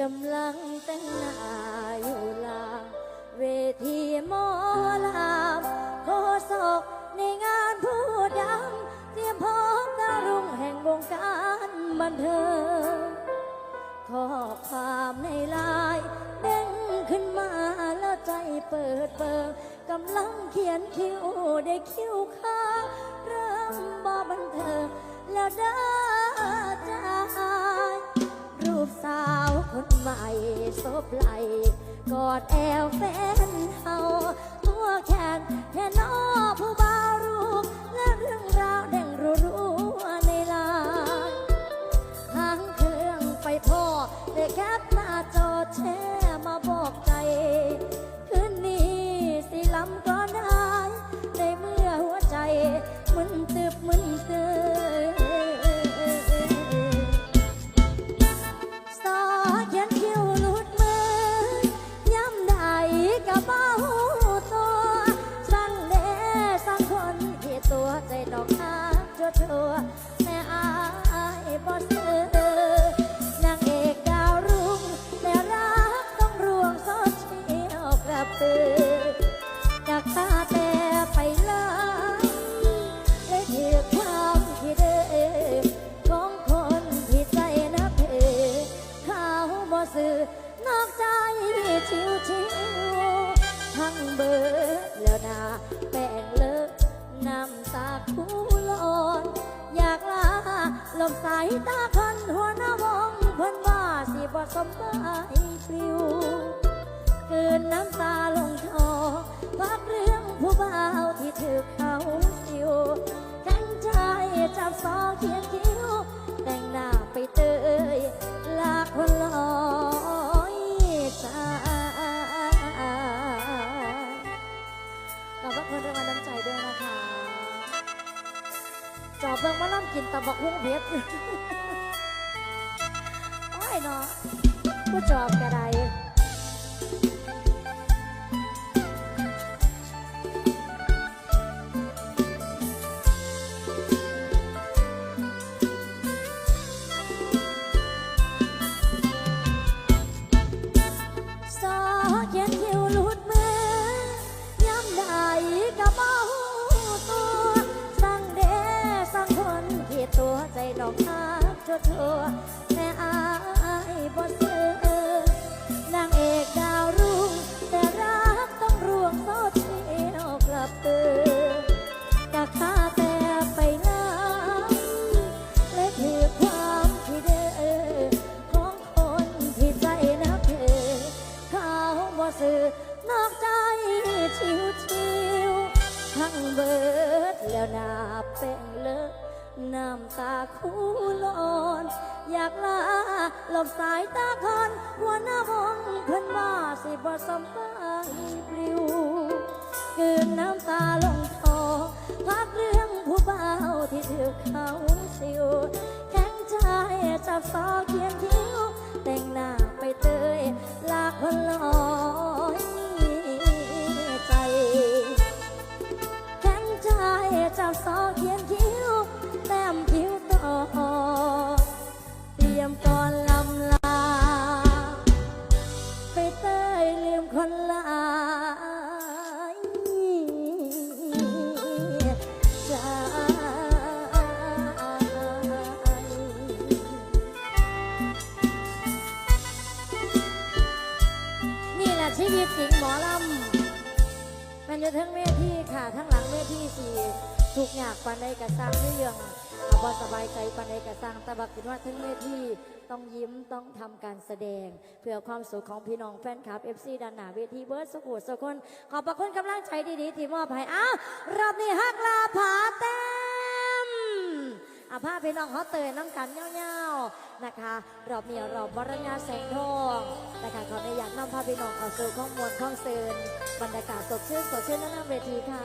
กำลังแต่งหน้าอยู่ลา เวทีหมอลำโคศกในงานผู้ดังเตรียมพร้อมดารุ่งแห่งวงการบันเทิงข้อความในไลน์เด้งขึ้นมาแล้วใจเปิดเปิงกำลังเขียนคิวได้คิวค่าเริ่มบอบันเทิงแล้วเด้อ คนใหม่ซบไหลกอดแอวแฟนเฮาตัวแขนแค่นอผู้บารูปและเรื่องราวแดงรัวๆในลน์ทางเครื่องไปพ่อได้แคปหน้าจอแช่มาบอกใจ ชิวชิวทั้งเบิดแล้วนาแป้งเลิกน้ำตาคูลอนอยากลาลบสายตาคนหัวหน้าวงเพิ่นว่าสิบ่สมบายปลิวคืนน้ำตาลงคอพักเรื่องผู้บ่าวที่ถือเขาสิวแข็งใจจับซองเขียนคิ้ว เบิ่งมาล่ำกินตะบักหุ้งเพชรโอ้ยเนาะผู้จอบ ชั่วชัวแต่อายบ่ซื้อนางเอกดาวรุ่งแต่รักต้องรวงโซเชียลกลับตือกะค่าแต่ไปน้ำและถือความที่เดิมของคนที่ใจนับถือเขาบ่ซื้อนอกใจชิวชิวทั้งเบิดแล้วนาแป้งเลิก น้ำตาคูลอนอยากลาหลบสายตาคนหัวหน้ามองเพิ่นว่าสิบ่สำบายปลิวคืนน้ำตาลงคอพักเรื่องผู้เบ่าที่ถือเขาสิวแข็งใจจับซอเขียนคิ้วแต่งหน้าไปเตยลากคนหลอ วิตจริงหมอลำมันจะทั้งเวทีค่ะ ทั้งหลังเวทีสี่ทุกอยางปันใดกระสร้างในเรื่องอาบสบายใจปันใดกระสร้างแต่บักคิดว่าทั้งเวทีต้องยิ้มต้องทำการแสดง เพื่อความสุขของพี่น้องแฟนคลับ FC ด้านหน้าเวทีเบิร์ดสุขุสุคน ขอบพระคุณกำลังใจดีๆที่มอบให้อ้าวรอบนี้ฮักลาผาเต็ม อาภาพี่น้องเขาเตือนน้องกันเง่าๆนะคะเรามีเรอบบรรยาแสงทองนะคะขอในอยากนำพาพี่น้องเขาสู่ข้องมวลข้องเซินบรรยากาศสดชื่นสดชื่นนั่งเวทีค่ะ